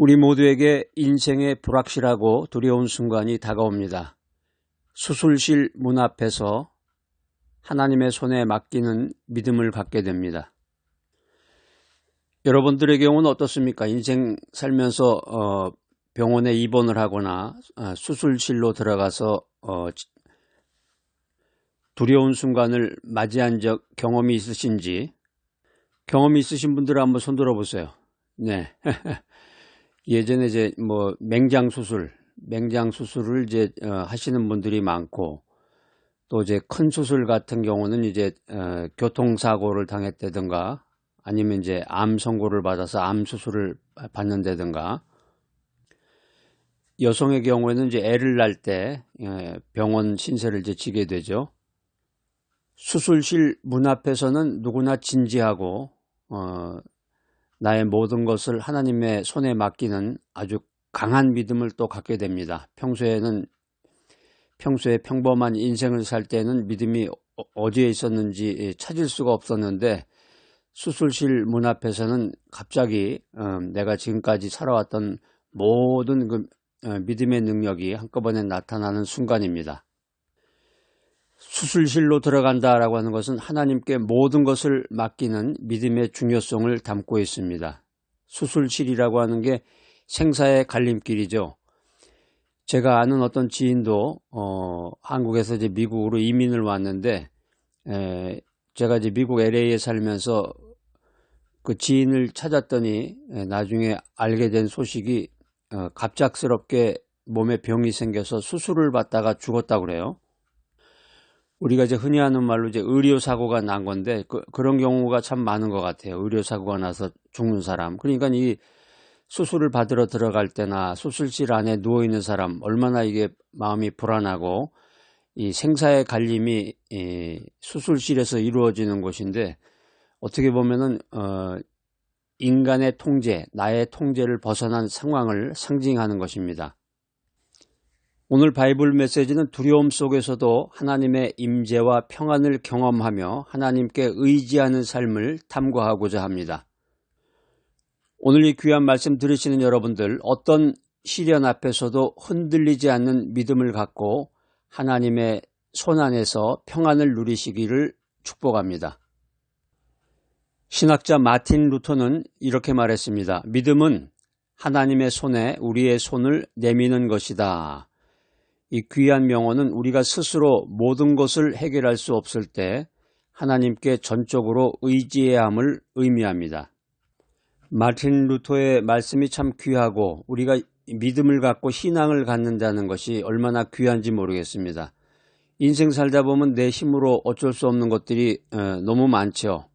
우리 모두에게 인생의 불확실하고 두려운 순간이 다가옵니다. 수술실 문 앞에서 하나님의 손에 맡기는 믿음을 갖게 됩니다. 여러분들의 경우는 어떻습니까? 인생 살면서 어, 병원에 입원을 하거나 어, 수술실로 들어가서 어, 두려운 순간을 맞이한 적 경험이 있으신지 경험이 있으신 분들 은 한번 손들어 보세요. 네. 예전에 이제 뭐 맹장 수술, 맹장 수술을 이제 어, 하시는 분들이 많고 또 이제 큰 수술 같은 경우는 이제 어, 교통사고를 당했다든가 아니면 이제 암 선고를 받아서 암 수술을 받는다든가 여성의 경우에는 이제 애를 낳을 때 어, 병원 신세를 이제 지게 되죠. 수술실 문 앞에서는 누구나 진지하고 어, 나의 모든 것을 하나님의 손에 맡기는 아주 강한 믿음을 또 갖게 됩니다. 평소에는 평소에 평범한 인생을 살 때는 믿음이 어, 어디에 있었는지 찾을 수가 없었는데 수술실 문 앞에서는 갑자기 어, 내가 지금까지 살아왔던 모든 그 어, 믿음의 능력이 한꺼번에 나타나는 순간입니다. 수술실로 들어간다라고 하는 것은 하나님께 모든 것을 맡기는 믿음의 중요성을 담고 있습니다. 수술실이라고 하는 게 생사의 갈림길이죠. 제가 아는 어떤 지인도 어, 한국에서 이제 미국으로 이민을 왔는데 에, 제가 이제 미국 LA에 살면서 그 지인을 찾았더니 에, 나중에 알게 된 소식이 어, 갑작스럽게 몸에 병이 생겨서 수술을 받다가 죽었다고 그래요. 우리가 이제 흔히 하는 말로 이제 의료 사고가 난 건데 그, 런 경우가 참 많은 것 같아요. 의료 사고가 나서 죽는 사람. 그러니까 이 수술을 받으러 들어갈 때나 수술실 안에 누워 있는 사람 얼마나 이게 마음이 불안하고 이 생사의 갈림이 이 수술실에서 이루어지는 것인데 어떻게 보면은 어 인간의 통제, 나의 통제를 벗어난 상황을 상징하는 것입니다. 오늘 바이블 메시지는 두려움 속에서도 하나님의 임재와 평안을 경험하며 하나님께 의지하는 삶을 탐구하고자 합니다. 오늘 이 귀한 말씀 들으시는 여러분들 어떤 시련 앞에서도 흔들리지 않는 믿음을 갖고 하나님의 손 안에서 평안을 누리시기를 축복합니다. 신학자 마틴 루터는 이렇게 말했습니다. 믿음은 하나님의 손에 우리의 손을 내미는 것이다. 이 귀한 명언은 우리가 스스로 모든 것을 해결할 수 없을 때 하나님께 전적으로 의지해야 함을 의미합니다. 마틴 루터의 말씀이 참 귀하고 우리가 믿음을 갖고 신앙을 갖는다는 것이 얼마나 귀한지 모르겠습니다. 인생 살다 보면 내 힘으로 어쩔 수 없는 것들이 어, 너무 많죠.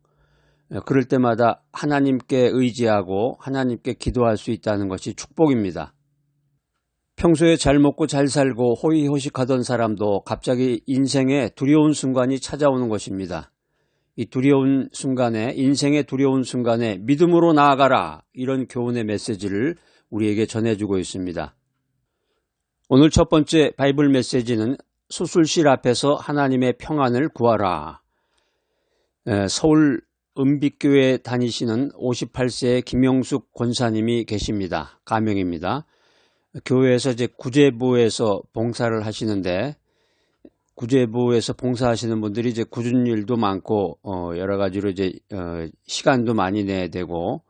어, 그럴 때마다 하나님께 의지하고 하나님께 기도할 수 있다는 것이 축복입니다. 평소에 잘 먹고 잘 살고 호의호식하던 사람도 갑자기 인생에 두려운 순간이 찾아오는 것입니다. 이 두려운 순간에 인생의 두려운 순간에 믿음으로 나아가라 이런 교훈의 메시지를 우리에게 전해주고 있습니다. 오늘 첫 번째 바이블 메시지는 수술실 앞에서 하나님의 평안을 구하라. 서울 은빛교회 다니시는 58세의 김영숙 권사님이 계십니다. 가명입니다. 교회에서 이제 구제부에서 봉사를 하시는데 구제부에서 봉사하시는 분들이 이제 굳은 일도 많고 어 여러 가지로 이제 어 시간도 많이 내야 되고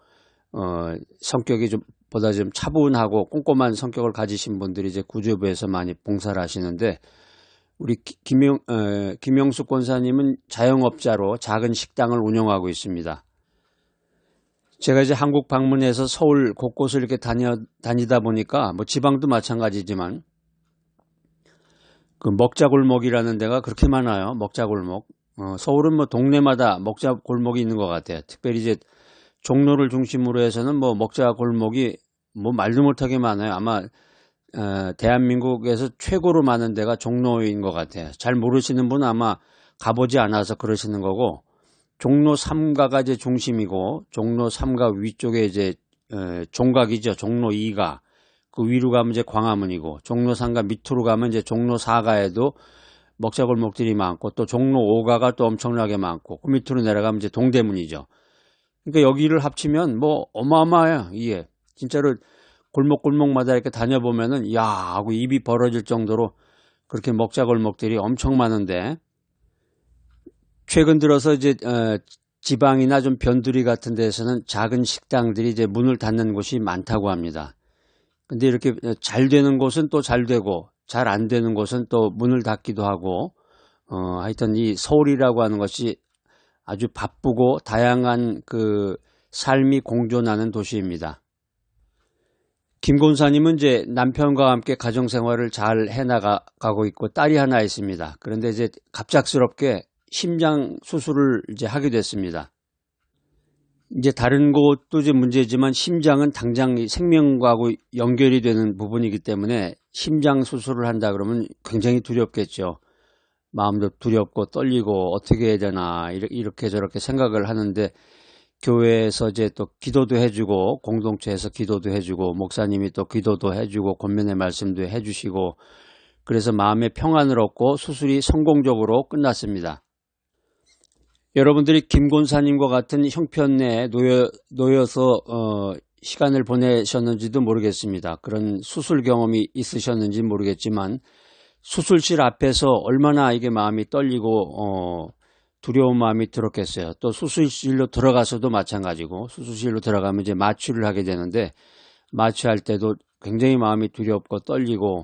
어 성격이 좀 보다 좀 차분하고 꼼꼼한 성격을 가지신 분들이 이제 구제부에서 많이 봉사를 하시는데 우리 김영 어, 김영숙 권사님은 자영업자로 작은 식당을 운영하고 있습니다. 제가 이제 한국 방문해서 서울 곳곳을 이렇게 다녀, 다니다 보니까 뭐 지방도 마찬가지지만 그 먹자골목이라는 데가 그렇게 많아요. 먹자골목. 어, 서울은 뭐 동네마다 먹자골목이 있는 것 같아요. 특별히 이제 종로를 중심으로 해서는 뭐 먹자골목이 뭐 말도 못하게 많아요. 아마 어, 대한민국에서 최고로 많은 데가 종로인 것 같아요. 잘 모르시는 분은 아마 가보지 않아서 그러시는 거고 종로 3가가 이제 중심이고 종로 3가 위쪽에 이제 에, 종각이죠. 종로 2가 그 위로 가면 이제 광화문이고 종로 3가 밑으로 가면 이제 종로 4가에도 먹자골목들이 많고 또 종로 5가가 또 엄청나게 많고 그 밑으로 내려가면 이제 동대문이죠. 그러니까 여기를 합치면 뭐 어마어마해요. 이게 진짜로 골목골목마다 이렇게 다녀보면은 야 하고 입이 벌어질 정도로 그렇게 먹자 골목들이 엄청 많은데 최근 들어서 이제 어, 지방이나 좀 변두리 같은 데서는 작은 식당들이 이제 문을 닫는 곳이 많다고 합니다. 근데 이렇게 잘 되는 곳은 또 잘 되고 잘 안 되는 곳은 또 문을 닫기도 하고 어 하여튼 이 서울이라고 하는 것이 아주 바쁘고 다양한 그 삶이 공존하는 도시입니다. 김곤사님은 이제 남편과 함께 가정 생활을 잘 해나가고 있고 딸이 하나 있습니다. 그런데 이제 갑작스럽게 심장 수술을 이제 하게 됐습니다. 이제 다른 곳도 이제 문제지만 심장은 당장 생명과하고 연결이 되는 부분이기 때문에 심장 수술을 한다 그러면 굉장히 두렵겠죠. 마음도 두렵고 떨리고 어떻게 해야 되나 이렇게 저렇게 생각을 하는데 교회에서 이제 또 기도도 해주고 공동체에서 기도도 해주고 목사님이 또 기도도 해주고 권면의 말씀도 해주시고 그래서 마음의 평안을 얻고 수술이 성공적으로 끝났습니다. 여러분들이 김곤사님과 같은 형편에 놓여, 놓여 서 어, 시간을 보내셨는지도 모르겠습니다. 그런 수술 경험이 있으셨는지 모르겠지만 수술실 앞에서 얼마나 이게 마음이 떨리고 어, 두려운 마음이 들었겠어요. 또 수술실로 들어가서도 마찬가지고 수술실로 들어가면 이제 마취를 하게 되는데 마취할 때도 굉장히 마음이 두렵고 떨리고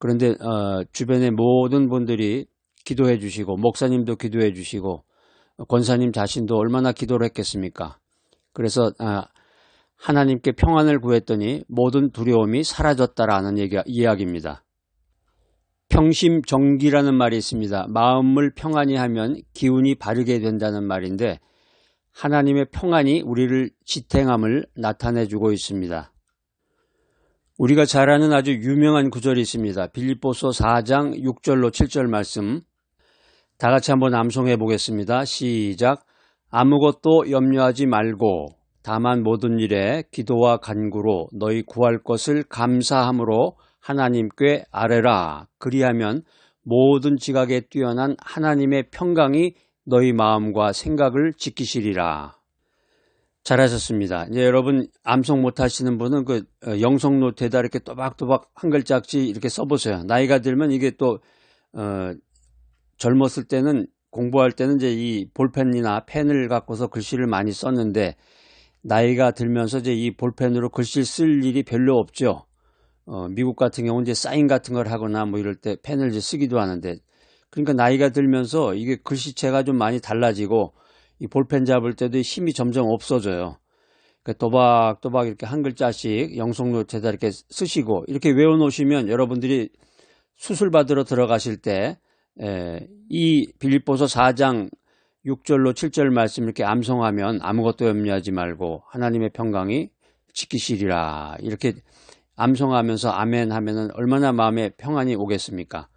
그런데 어, 주변의 모든 분들이 기도해 주시고 목사님도 기도해 주시고 권사님 자신도 얼마나 기도를 했겠습니까? 그래서 아, 하나님께 평안을 구했더니 모든 두려움이 사라졌다라는 얘기, 이야기입니다. 평심정기라는 말이 있습니다. 마음을 평안히 하면 기운이 바르게 된다는 말인데 하나님의 평안이 우리를 지탱함을 나타내주고 있습니다. 우리가 잘 아는 아주 유명한 구절이 있습니다. 빌립보서 4장 6절로 7절 말씀 다 같이 한번 암송해 보겠습니다. 시작 아무것도 염려하지 말고 다만 모든 일에 기도와 간구로 너희 구할 것을 감사함으로 하나님께 아뢰라. 그리하면 모든 지각에 뛰어난 하나님의 평강이 너희 마음과 생각을 지키시리라. 잘하셨습니다. 이제 여러분 암송 못하시는 분은 그 어, 영성 노트에다 이렇게 또박또박 한 글자씩 이렇게 써보세요. 나이가 들면 이게 또 어, 젊었을 때는 공부할 때는 이제 이 볼펜이나 펜을 갖고서 글씨를 많이 썼는데 나이가 들면서 이제 이 볼펜으로 글씨를 쓸 일이 별로 없죠. 어, 미국 같은 경우는 이제 사인 같은 걸 하거나 뭐 이럴 때 펜을 이제 쓰기도 하는데 그러니까 나이가 들면서 이게 글씨체가 좀 많이 달라지고 이 볼펜 잡을 때도 힘이 점점 없어져요. 그러니까 또박또박 이렇게 한 글자씩 영속노트에다 이렇게 쓰시고 이렇게 외워놓으시면 여러분들이 수술 받으러 들어가실 때 이 빌립보서 4장 6절로 7절 말씀 이렇게 암송하면 아무것도 염려하지 말고 하나님의 평강이 지키시리라 이렇게 암송하면서 아멘 하면은 얼마나 마음에 평안이 오겠습니까?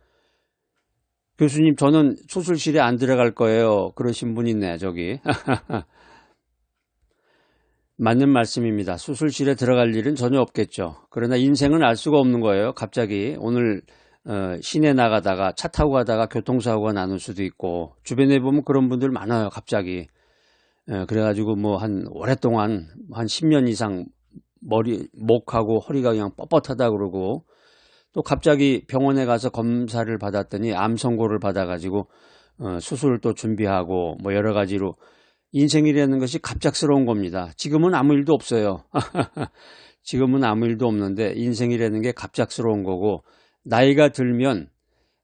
교수님 저는 수술실에 안 들어갈 거예요. 그러신 분 있네 저기. 맞는 말씀입니다. 수술실에 들어갈 일은 전혀 없겠죠. 그러나 인생은 알 수가 없는 거예요. 갑자기 오늘 어, 시내 나가다가 차 타고 가다가 교통사고가 나는 수도 있고 주변에 보면 그런 분들 많아요. 갑자기. 어, 그래가지고 뭐 한 오랫동안 한 10년 이상 머리, 목하고 허리가 그냥 뻣뻣하다 그러고 또 갑자기 병원에 가서 검사를 받았더니 암 선고를 받아가지고 어, 수술을 또 준비하고 뭐 여러 가지로 인생이라는 것이 갑작스러운 겁니다. 지금은 아무 일도 없어요. 지금은 아무 일도 없는데 인생이라는 게 갑작스러운 거고 나이가 들면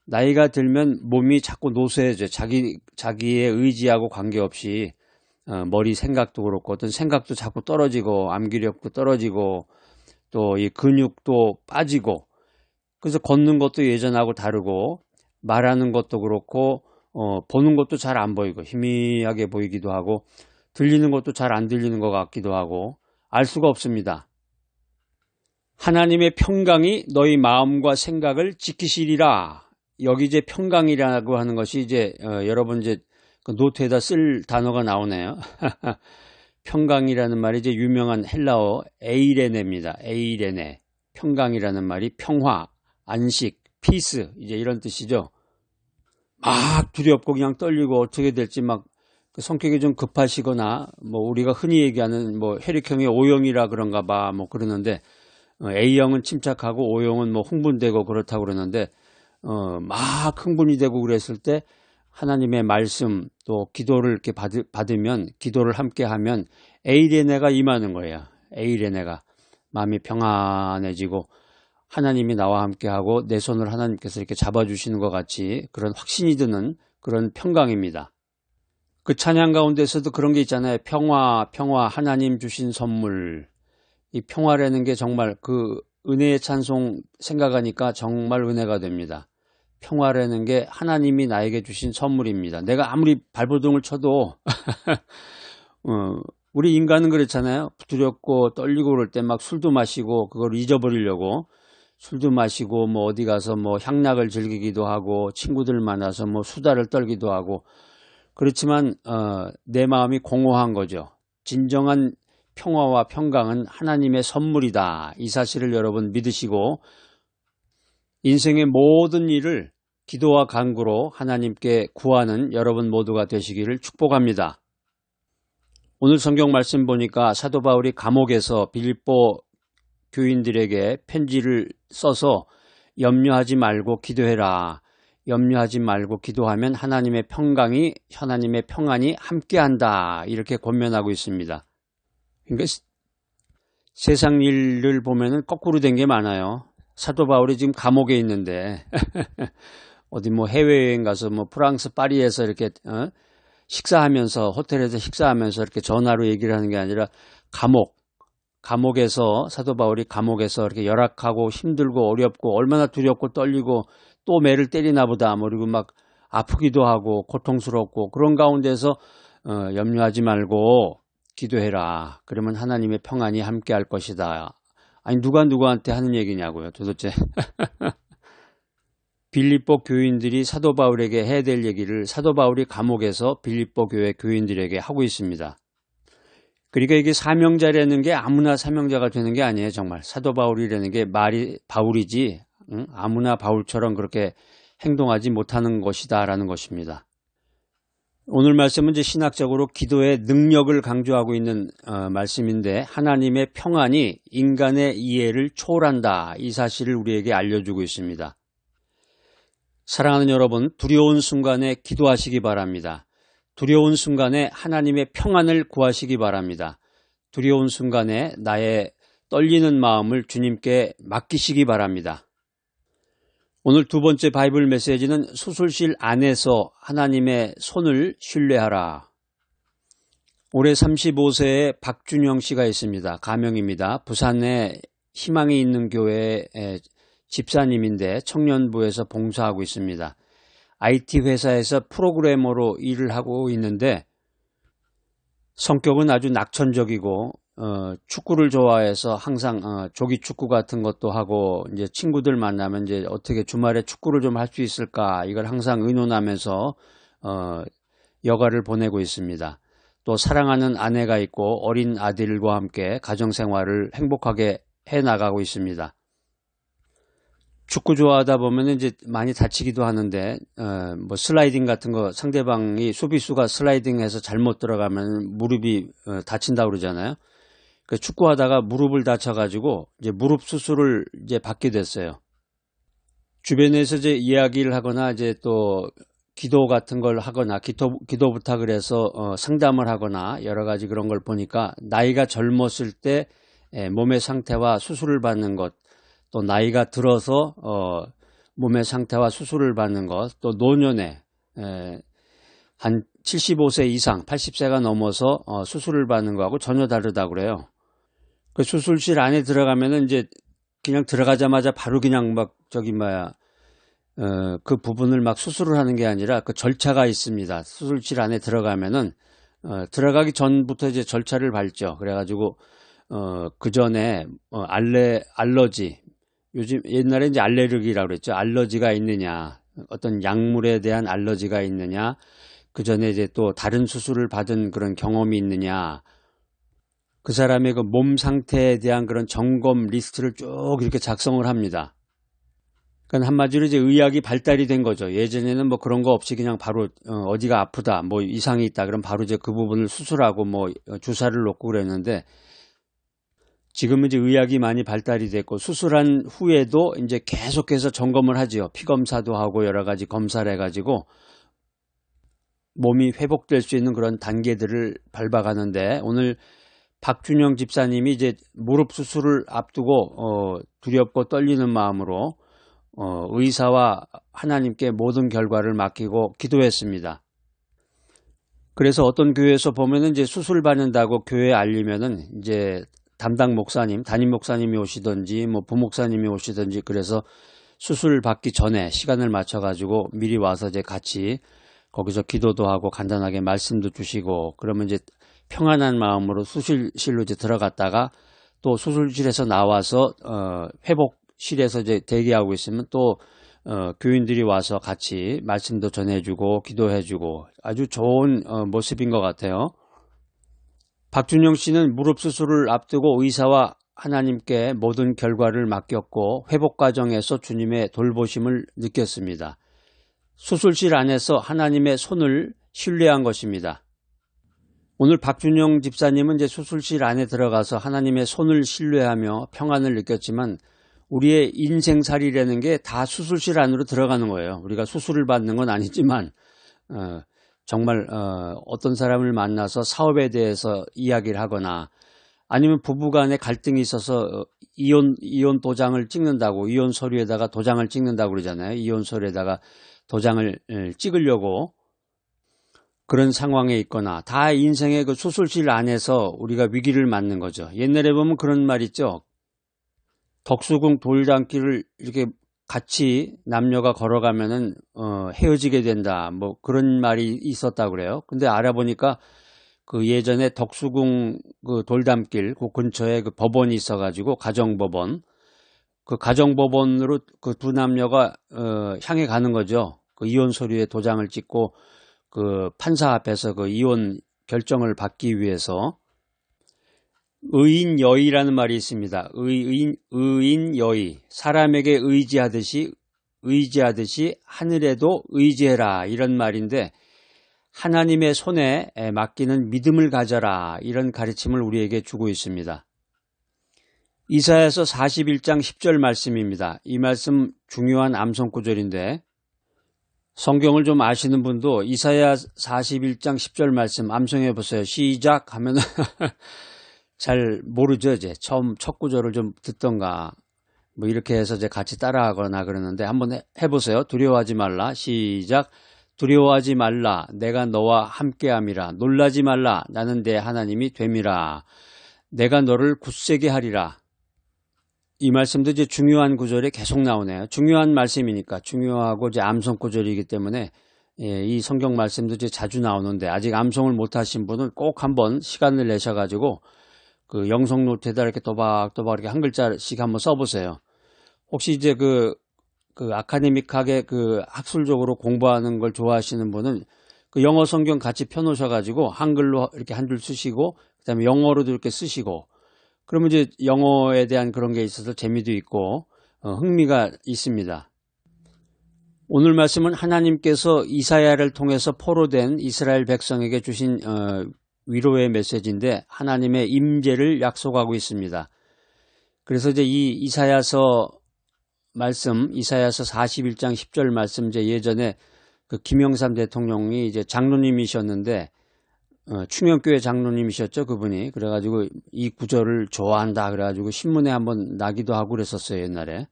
나이가 들면 몸이 자꾸 노쇠해져 자기 자기의 의지하고 관계없이 어, 머리 생각도 그렇고 어떤 생각도 자꾸 떨어지고 암기력도 떨어지고 또 이 근육도 빠지고 그래서 걷는 것도 예전하고 다르고 말하는 것도 그렇고 어, 보는 것도 잘 안 보이고 희미하게 보이기도 하고 들리는 것도 잘 안 들리는 것 같기도 하고 알 수가 없습니다. 하나님의 평강이 너희 마음과 생각을 지키시리라. 여기 이제 평강이라고 하는 것이 이제 어, 여러분 이제 그 노트에다 쓸 단어가 나오네요. 평강이라는 말이 이제 유명한 헬라어 에이레네입니다. 에이레네. 평강이라는 말이 평화, 안식, 피스 이제 이런 뜻이죠. 막 두렵고 그냥 떨리고 어떻게 될지 막그 성격이 좀 급하시거나 뭐 우리가 흔히 얘기하는 뭐 혈액형의 O형이라 그런가 봐 뭐 그러는데 어, A형은 침착하고 O형은 뭐 흥분되고 그렇다고 그러는데 어, 막 흥분이 되고 그랬을 때 하나님의 말씀 또 기도를 이렇게 받, 받으면 기도를 함께 하면 에이레네가 임하는 거예요. 에이레네가 마음이 평안해지고 하나님이 나와 함께하고 내 손을 하나님께서 이렇게 잡아주시는 것 같이 그런 확신이 드는 그런 평강입니다. 그 찬양 가운데서도 그런 게 있잖아요. 평화, 평화, 하나님 주신 선물. 이 평화라는 게 정말 그 은혜의 찬송 생각하니까 정말 은혜가 됩니다. 평화라는 게 하나님이 나에게 주신 선물입니다. 내가 아무리 발버둥을 쳐도 어, 우리 인간은 그렇잖아요. 두렵고 떨리고 그럴 때 막 술도 마시고 그걸 잊어버리려고 술도 마시고 뭐 어디 가서 뭐 향락을 즐기기도 하고 친구들 만나서 뭐 수다를 떨기도 하고 그렇지만 어, 내 마음이 공허한 거죠. 진정한 평화와 평강은 하나님의 선물이다. 이 사실을 여러분 믿으시고 인생의 모든 일을 기도와 간구로 하나님께 구하는 여러분 모두가 되시기를 축복합니다. 오늘 성경 말씀 보니까 사도 바울이 감옥에서 빌립보 교인들에게 편지를 써서 염려하지 말고 기도해라. 염려하지 말고 기도하면 하나님의 평강이 하나님의 평안이 함께한다. 이렇게 권면하고 있습니다. 그러니까 세상 일을 보면은 거꾸로 된 게 많아요. 사도 바울이 지금 감옥에 있는데 어디 뭐 해외여행 가서 뭐 프랑스 파리에서 이렇게 어? 식사하면서 호텔에서 식사하면서 이렇게 전화로 얘기를 하는 게 아니라 감옥 감옥에서 사도 바울이 감옥에서 이렇게 열악하고 힘들고 어렵고 얼마나 두렵고 떨리고 또 매를 때리나 보다 뭐 그리고 막 아프기도 하고 고통스럽고 그런 가운데서 어, 염려하지 말고 기도해라. 그러면 하나님의 평안이 함께 할 것이다. 아니 누가 누구한테 하는 얘기냐고요. 도대체 빌립보 교인들이 사도 바울에게 해야 될 얘기를 사도 바울이 감옥에서 빌립보 교회 교인들에게 하고 있습니다. 그러니까 이게 사명자라는 게 아무나 사명자가 되는 게 아니에요. 정말 사도 바울이라는 게 말이 바울이지 응? 아무나 바울처럼 그렇게 행동하지 못하는 것이다라는 것입니다. 오늘 말씀은 이제 신학적으로 기도의 능력을 강조하고 있는 어, 말씀인데 하나님의 평안이 인간의 이해를 초월한다 이 사실을 우리에게 알려주고 있습니다. 사랑하는 여러분 두려운 순간에 기도하시기 바랍니다. 두려운 순간에 하나님의 평안을 구하시기 바랍니다. 두려운 순간에 나의 떨리는 마음을 주님께 맡기시기 바랍니다. 오늘 두 번째 바이블 메시지는 수술실 안에서 하나님의 손을 신뢰하라. 올해 35세의 박준영 씨가 있습니다. 가명입니다. 부산에 희망이 있는 교회의 집사님인데 청년부에서 봉사하고 있습니다. IT 회사에서 프로그래머로 일을 하고 있는데 성격은 아주 낙천적이고 어, 축구를 좋아해서 항상 어, 조기 축구 같은 것도 하고 이제 친구들 만나면 이제 어떻게 주말에 축구를 좀 할 수 있을까 이걸 항상 의논하면서 어, 여가를 보내고 있습니다. 또 사랑하는 아내가 있고 어린 아들과 함께 가정 생활을 행복하게 해 나가고 있습니다. 축구 좋아하다 보면 이제 많이 다치기도 하는데 어, 뭐 슬라이딩 같은 거 상대방이 수비수가 슬라이딩해서 잘못 들어가면 무릎이 어, 다친다 그러잖아요. 그 축구하다가 무릎을 다쳐가지고 이제 무릎 수술을 이제 받게 됐어요. 주변에서 이제 이야기를 하거나 이제 또 기도 같은 걸 하거나 기도, 기도 부탁을 해서 어, 상담을 하거나 여러 가지 그런 걸 보니까 나이가 젊었을 때 에, 몸의 상태와 수술을 받는 것 또 나이가 들어서 어, 몸의 상태와 수술을 받는 것, 또 노년에 에, 한 75세 이상, 80세가 넘어서 어, 수술을 받는 거하고 전혀 다르다 그래요. 그 수술실 안에 들어가면은 이제 그냥 들어가자마자 바로 그냥 막 저기 뭐야 어, 그 부분을 막 수술을 하는 게 아니라 그 절차가 있습니다. 수술실 안에 들어가면은 어, 들어가기 전부터 이제 절차를 밟죠. 그래가지고 어, 그 전에 어, 알레 알러지 요즘 옛날에 이제 알레르기라고 그랬죠. 알러지가 있느냐, 어떤 약물에 대한 알러지가 있느냐, 그 전에 이제 또 다른 수술을 받은 그런 경험이 있느냐, 그 사람의 그 몸 상태에 대한 그런 점검 리스트를 쭉 이렇게 작성을 합니다. 그러니까 한마디로 이제 의학이 발달이 된 거죠. 예전에는 뭐 그런 거 없이 그냥 바로 어, 디가 아프다, 뭐 이상이 있다, 그럼 바로 이제 그 부분을 수술하고 뭐 주사를 놓고 그랬는데 지금은 이제 의학이 많이 발달이 됐고 수술한 후에도 이제 계속해서 점검을 하지요. 피 검사도 하고 여러 가지 검사를 해가지고 몸이 회복될 수 있는 그런 단계들을 밟아가는데 오늘 박준영 집사님이 이제 무릎 수술을 앞두고 어, 두렵고 떨리는 마음으로 어, 의사와 하나님께 모든 결과를 맡기고 기도했습니다. 그래서 어떤 교회에서 보면은 이제 수술 받는다고 교회에 알리면은 이제 담당 목사님, 담임 목사님이 오시든지 뭐 부목사님이 오시든지 그래서 수술 받기 전에 시간을 맞춰 가지고 미리 와서 이제 같이 거기서 기도도 하고 간단하게 말씀도 주시고 그러면 이제 평안한 마음으로 수술실로 이제 들어갔다가 또 수술실에서 나와서 어 회복실에서 이제 대기하고 있으면 또 어, 교인들이 와서 같이 말씀도 전해주고 기도해주고 아주 좋은 어, 모습인 것 같아요. 박준영 씨는 무릎 수술을 앞두고 의사와 하나님께 모든 결과를 맡겼고 회복 과정에서 주님의 돌보심을 느꼈습니다. 수술실 안에서 하나님의 손을 신뢰한 것입니다. 오늘 박준영 집사님은 이제 수술실 안에 들어가서 하나님의 손을 신뢰하며 평안을 느꼈지만 우리의 인생살이라는 게 다 수술실 안으로 들어가는 거예요. 우리가 수술을 받는 건 아니지만 어, 정말 어, 어떤 사람을 만나서 사업에 대해서 이야기를 하거나 아니면 부부간에 갈등이 있어서 어, 이혼 이혼 도장을 찍는다고 이혼 서류에다가 도장을 찍는다고 그러잖아요. 이혼 서류에다가 도장을 찍으려고 그런 상황에 있거나 다 인생의 그 수술실 안에서 우리가 위기를 맞는 거죠. 옛날에 보면 그런 말 있죠. 덕수궁 돌담길을 이렇게 같이 남녀가 걸어가면은 어, 헤어지게 된다. 뭐 그런 말이 있었다 그래요. 근데 알아보니까 그 예전에 덕수궁 그 돌담길 그 근처에 그 법원이 있어가지고 가정법원 그 가정법원으로 그 두 남녀가 어, 향해 가는 거죠. 그 이혼 서류에 도장을 찍고 그 판사 앞에서 그 이혼 결정을 받기 위해서 의인 여의라는 말이 있습니다. 의인, 의인 여의. 사람에게 의지하듯이, 의지하듯이 하늘에도 의지해라. 이런 말인데, 하나님의 손에 맡기는 믿음을 가져라. 이런 가르침을 우리에게 주고 있습니다. 이사야서 41장 10절 말씀입니다. 이 말씀 중요한 암송 구절인데, 성경을 좀 아시는 분도 이사야 41장 10절 말씀 암송해 보세요. 시작 하면 잘 모르죠, 이제. 처음 첫 구절을 좀 듣던가, 뭐 이렇게 해서 이제 같이 따라하거나 그러는데 한번 해, 해보세요. 두려워하지 말라. 시작. 두려워하지 말라. 내가 너와 함께함이라. 놀라지 말라. 나는 내 하나님이 됨이라. 내가 너를 굳세게 하리라. 이 말씀도 이제 중요한 구절이 계속 나오네요. 중요한 말씀이니까 중요하고 이제 암송 구절이기 때문에 예, 이 성경 말씀도 이제 자주 나오는데 아직 암송을 못 하신 분은 꼭 한번 시간을 내셔가지고 그 영성 노트에다 이렇게 또박또박 이렇게 한 글자씩 한번 써보세요. 혹시 이제 그, 그 아카데믹하게 그 학술적으로 공부하는 걸 좋아하시는 분은 그 영어 성경 같이 펴놓으셔가지고 한글로 이렇게 한 줄 쓰시고 그 다음에 영어로도 이렇게 쓰시고 그러면 이제 영어에 대한 그런 게 있어서 재미도 있고 어, 흥미가 있습니다. 오늘 말씀은 하나님께서 이사야를 통해서 포로된 이스라엘 백성에게 주신 어, 위로의 메시지인데 하나님의 임재를 약속하고 있습니다. 그래서 이제 이 이사야서 말씀, 이사야서 41장 10절 말씀 이제 예전에 그 김영삼 대통령이 이제 장로님이셨는데 어, 충영교회 장로님이셨죠 그분이 그래가지고 이 구절을 좋아한다 그래가지고 신문에 한번 나기도 하고 그랬었어요 옛날에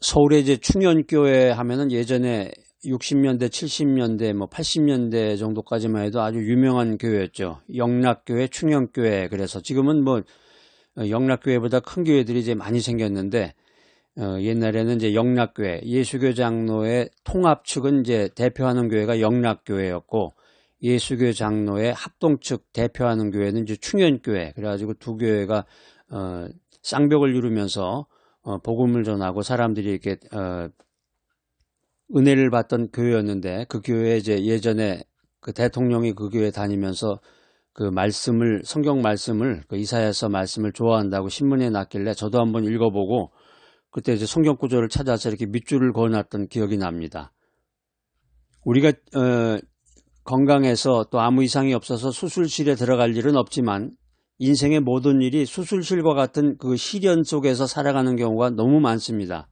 서울에 이제 충현교회 하면은 예전에 60년대, 70년대, 뭐 80년대 정도까지만 해도 아주 유명한 교회였죠. 영락교회, 충영교회. 그래서 지금은 뭐 어, 영락교회보다 큰 교회들이 이제 많이 생겼는데 어, 옛날에는 이제 영락교회, 예수교 장로의 통합 측은 이제 대표하는 교회가 영락교회였고 예수교 장로의 합동 측 대표하는 교회는 이제 충현교회. 그래가지고 두 교회가 어, 쌍벽을 이루면서 어, 복음을 전하고 사람들이 이렇게 어, 은혜를 받던 교회였는데 그 교회 이제 예전에 그 대통령이 그 교회 다니면서 그 말씀을 성경 말씀을 그 이사야서 말씀을 좋아한다고 신문에 났길래 저도 한번 읽어보고 그때 이제 성경 구절을 찾아서 이렇게 밑줄을 그어놨던 기억이 납니다. 우리가 어, 건강해서 또 아무 이상이 없어서 수술실에 들어갈 일은 없지만 인생의 모든 일이 수술실과 같은 그 시련 속에서 살아가는 경우가 너무 많습니다.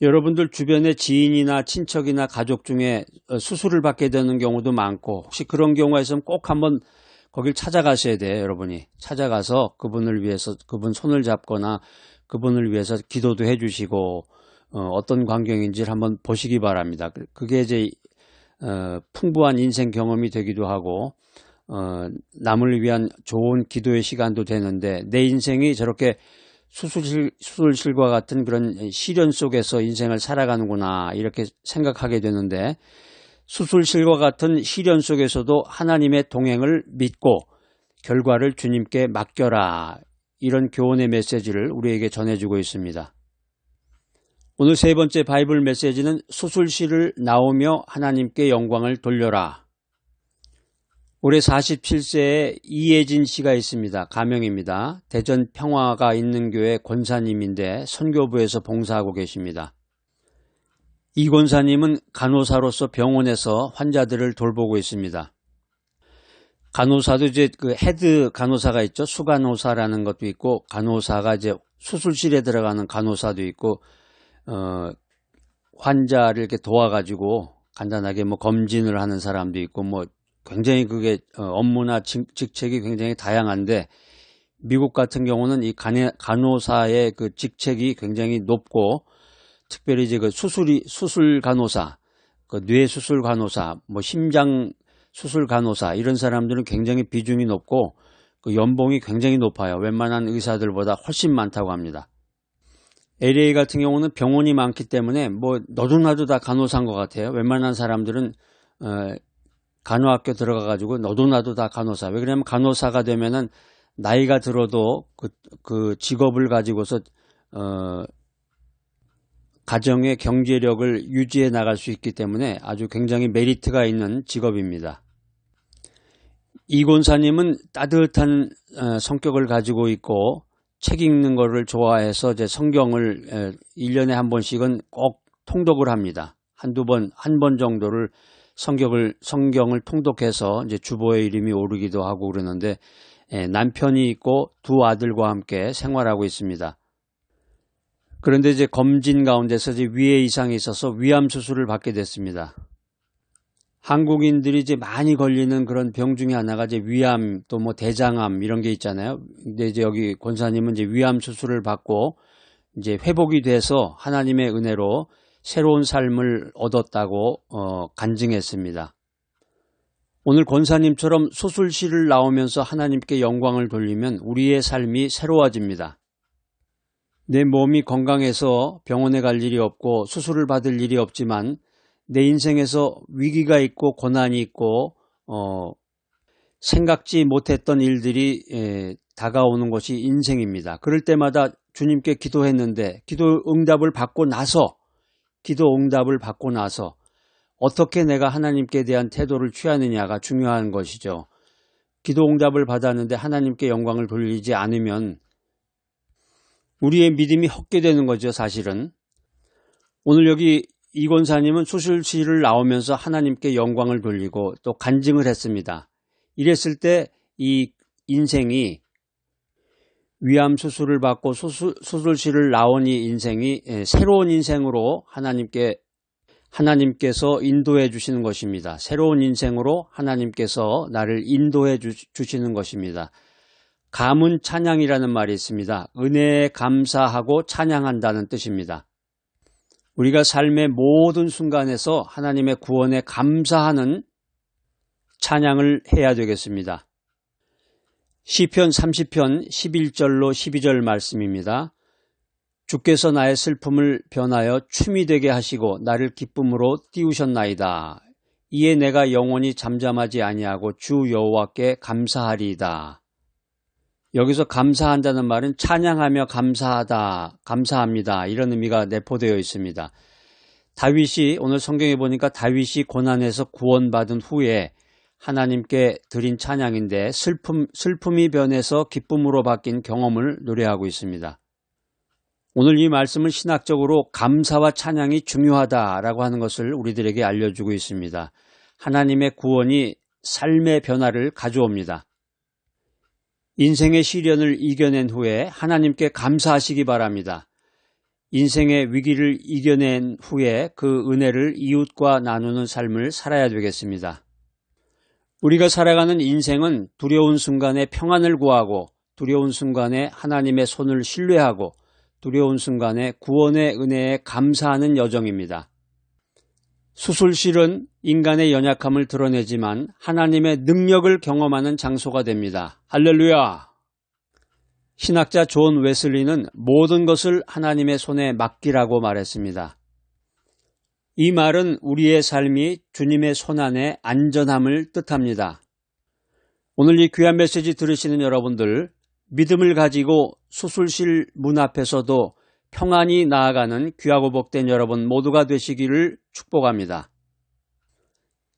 여러분들 주변에 지인이나 친척이나 가족 중에 수술을 받게 되는 경우도 많고 혹시 그런 경우가 있으면 꼭 한번 거길 찾아가셔야 돼요, 여러분이. 찾아가서 그분을 위해서 그분 손을 잡거나 그분을 위해서 기도도 해 주시고 어, 떤 광경인지를 한번 보시기 바랍니다. 그, 그게 이제 어, 풍부한 인생 경험이 되기도 하고 어, 남을 위한 좋은 기도의 시간도 되는데 내 인생이 저렇게 수술실, 수술실과 같은 그런 시련 속에서 인생을 살아가는구나 이렇게 생각하게 되는데 수술실과 같은 시련 속에서도 하나님의 동행을 믿고 결과를 주님께 맡겨라 이런 교훈의 메시지를 우리에게 전해주고 있습니다. 오늘 세 번째 바이블 메시지는 수술실을 나오며 하나님께 영광을 돌려라. 올해 47세의 이예진 씨가 있습니다. 가명입니다. 대전 평화가 있는 교회 권사님인데 선교부에서 봉사하고 계십니다. 이 권사님은 간호사로서 병원에서 환자들을 돌보고 있습니다. 간호사도 이제 그 헤드 간호사가 있죠. 수간호사라는 것도 있고 간호사가 이제 수술실에 들어가는 간호사도 있고 어 환자를 이렇게 도와가지고 간단하게 뭐 검진을 하는 사람도 있고 뭐 굉장히 그게 어, 업무나 직책이 굉장히 다양한데 미국 같은 경우는 이 간호사의 그 직책이 굉장히 높고 특별히 이제 그 수술이 수술 간호사, 그 뇌 수술 간호사, 뭐 심장 수술 간호사 이런 사람들은 굉장히 비중이 높고 그 연봉이 굉장히 높아요. 웬만한 의사들보다 훨씬 많다고 합니다. LA 같은 경우는 병원이 많기 때문에 뭐 너도 나도 다 간호사인 것 같아요. 웬만한 사람들은 어, 간호학교 들어가 가지고 너도 나도 다 간호사. 왜 그러냐면 간호사가 되면은 나이가 들어도 그, 그 직업을 가지고서 어, 가정의 경제력을 유지해 나갈 수 있기 때문에 아주 굉장히 메리트가 있는 직업입니다. 이 권사님은 따뜻한 어, 성격을 가지고 있고 책 읽는 것을 좋아해서 이제 성경을 1년에 한 번씩은 꼭 통독을 합니다. 한두 번, 한 번 정도를 성경을, 성경을 통독해서 이제 주보의 이름이 오르기도 하고 그러는데 남편이 있고 두 아들과 함께 생활하고 있습니다. 그런데 이제 검진 가운데서 이제 위에 이상이 있어서 위암 수술을 받게 됐습니다. 한국인들이 이제 많이 걸리는 그런 병 중에 하나가 이제 위암 또 뭐 대장암 이런 게 있잖아요. 근데 이제 여기 권사님은 이제 위암 수술을 받고 이제 회복이 돼서 하나님의 은혜로 새로운 삶을 얻었다고 어, 간증했습니다. 오늘 권사님처럼 수술실을 나오면서 하나님께 영광을 돌리면 우리의 삶이 새로워집니다. 내 몸이 건강해서 병원에 갈 일이 없고 수술을 받을 일이 없지만 내 인생에서 위기가 있고 고난이 있고 어, 생각지 못했던 일들이 에, 다가오는 것이 인생입니다. 그럴 때마다 주님께 기도했는데 기도 응답을 받고 나서 기도 응답을 받고 나서 어떻게 내가 하나님께 대한 태도를 취하느냐가 중요한 것이죠. 기도 응답을 받았는데 하나님께 영광을 돌리지 않으면 우리의 믿음이 헛게 되는 거죠, 사실은. 오늘 여기 이 권사님은 수술실을 나오면서 하나님께 영광을 돌리고 또 간증을 했습니다. 이랬을 때 이 인생이 위암 수술을 받고 수술, 수술실을 나온 이 인생이 예, 새로운 인생으로 하나님께 하나님께서 인도해 주시는 것입니다. 새로운 인생으로 하나님께서 나를 인도해 주, 시는 것입니다. 감은 찬양이라는 말이 있습니다. 은혜에 감사하고 찬양한다는 뜻입니다. 우리가 삶의 모든 순간에서 하나님의 구원에 감사하는 찬양을 해야 되겠습니다. 시편 30편 11절로 12절 말씀입니다. 주께서 나의 슬픔을 변하여 춤이 되게 하시고 나를 기쁨으로 띄우셨나이다. 이에 내가 영원히 잠잠하지 아니하고 주 여호와께 감사하리이다. 여기서 감사한다는 말은 찬양하며 감사하다, 감사합니다. 이런 의미가 내포되어 있습니다. 다윗이 오늘 성경에 보니까 다윗이 고난에서 구원받은 후에 하나님께 드린 찬양인데 슬픔, 슬픔이 변해서 기쁨으로 바뀐 경험을 노래하고 있습니다. 오늘 이 말씀은 신학적으로 감사와 찬양이 중요하다라고 하는 것을 우리들에게 알려주고 있습니다. 하나님의 구원이 삶의 변화를 가져옵니다. 인생의 시련을 이겨낸 후에 하나님께 감사하시기 바랍니다. 인생의 위기를 이겨낸 후에 그 은혜를 이웃과 나누는 삶을 살아야 되겠습니다. 우리가 살아가는 인생은 두려운 순간에 평안을 구하고 두려운 순간에 하나님의 손을 신뢰하고 두려운 순간에 구원의 은혜에 감사하는 여정입니다. 수술실은 인간의 연약함을 드러내지만 하나님의 능력을 경험하는 장소가 됩니다. 할렐루야! 신학자 존 웨슬리는 모든 것을 하나님의 손에 맡기라고 말했습니다. 이 말은 우리의 삶이 주님의 손 안에 안전함을 뜻합니다. 오늘 이 귀한 메시지 들으시는 여러분들, 믿음을 가지고 수술실 문 앞에서도 평안히 나아가는 귀하고 복된 여러분 모두가 되시기를 축복합니다.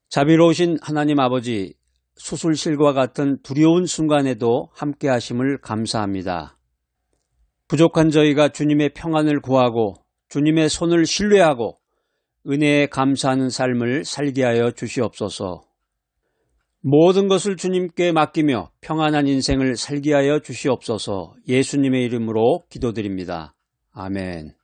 자비로우신 하나님 아버지, 수술실과 같은 두려운 순간에도 함께 하심을 감사합니다. 부족한 저희가 주님의 평안을 구하고 주님의 손을 신뢰하고 은혜에 감사하는 삶을 살게 하여 주시옵소서. 모든 것을 주님께 맡기며 평안한 인생을 살게 하여 주시옵소서 예수님의 이름으로 기도드립니다. 아멘.